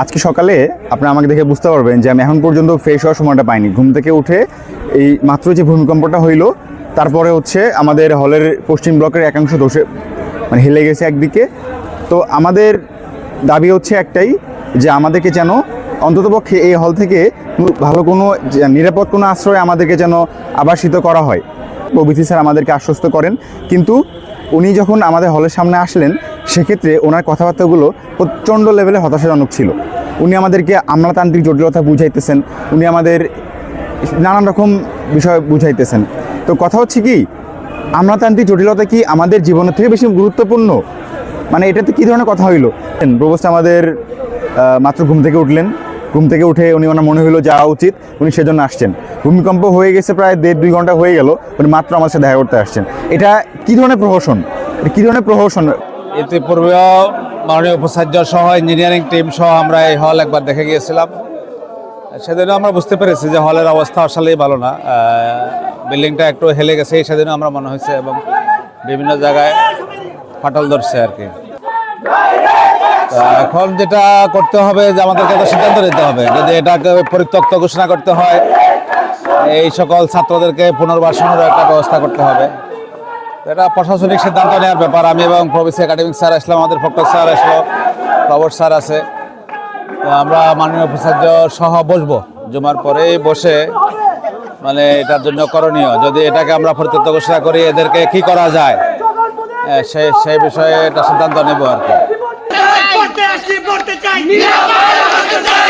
আজকে সকালে আপনারা আমাকে দেখে বুঝতে পারবেন যে আমি এখন পর্যন্ত ফ্রেশ হওয়ার সময়টা পাইনি। ঘুম থেকে উঠে এই মাত্র যে ভূমিকম্পটা হইল, তারপরে হচ্ছে আমাদের হলের পশ্চিম ব্লকের একাংশ দোষে মানে হেলে গেছে একদিকে। তো আমাদের দাবি হচ্ছে একটাই যে আমাদেরকে যেন অন্ততপক্ষে এই হল থেকে ভালো কোনো নিরাপদ কোনো আশ্রয় আমাদেরকে যেন আবাসিত করা হয়। ওবিসি স্যার আমাদেরকে আশ্বস্ত করেন। কিন্তু উনি যখন আমাদের হলের সামনে আসলেন, সেক্ষেত্রে ওনার কথাবার্তাগুলো প্রচণ্ড লেভেলে হতাশাজনক ছিল। উনি আমাদেরকে আমলাতান্ত্রিক জটিলতা বুঝাইতেছেন, উনি আমাদের নানান রকম বিষয় বুঝাইতেছেন। তো কথা হচ্ছে কি, আমলাতান্ত্রিক জটিলতা কি আমাদের জীবনের থেকে বেশি গুরুত্বপূর্ণ? মানে এটাতে কী ধরনের কথা হইল? প্রবোস্ট আমাদের মাত্র ঘুম থেকে উঠলেন। ঘুম থেকে উঠে উনি ওনার মনে হলো যাওয়া উচিত, উনি সেজন্য আসছেন। ভূমিকম্প হয়ে গেছে প্রায় দেড় দুই ঘণ্টা হয়ে গেল, উনি মাত্র আমার সাথে দেখা করতে আসছেন। এটা কী ধরনের প্রহসন? এটা কী ধরনের প্রহসন? ইতিপূর্বেও মাননীয় উপাচার্য সহ ইঞ্জিনিয়ারিং টিম সহ আমরা এই হল একবার দেখে গিয়েছিলাম। সেদিনও আমরা বুঝতে পেরেছি যে হলের অবস্থা আসলেই ভালো না। বিল্ডিংটা একটু হেলে গেছে সেদিনও আমরা মনে হয়েছে এবং বিভিন্ন জায়গায় ফাটল ধরছে আর কি। এখন যেটা করতে হবে যে আমাদেরকে একটা সিদ্ধান্ত নিতে হবে। যদি এটাকে পরিত্যক্ত ঘোষণা করতে হয়, এই সকল ছাত্রদেরকে পুনর্বাসনের একটা ব্যবস্থা করতে হবে। এটা প্রশাসনিক সিদ্ধান্ত নেওয়ার ব্যাপার। আমি এবং প্রভিসি একাডেমিক স্যার আসলাম, আমাদের ফক্টর স্যার আসলো প্রবর স্যার আছে। আমরা মাননীয় উপাচার্য সহ বসবো। জুমার পরেই বসে মানে এটার জন্য করণীয়। যদি এটাকে আমরা পরিত্যক্ত ঘোষণা করি, এদেরকে কি করা যায়? সেই সেই বিষয়ে একটা সিদ্ধান্ত নেব আর কি। আসছি পড়তে চাই action!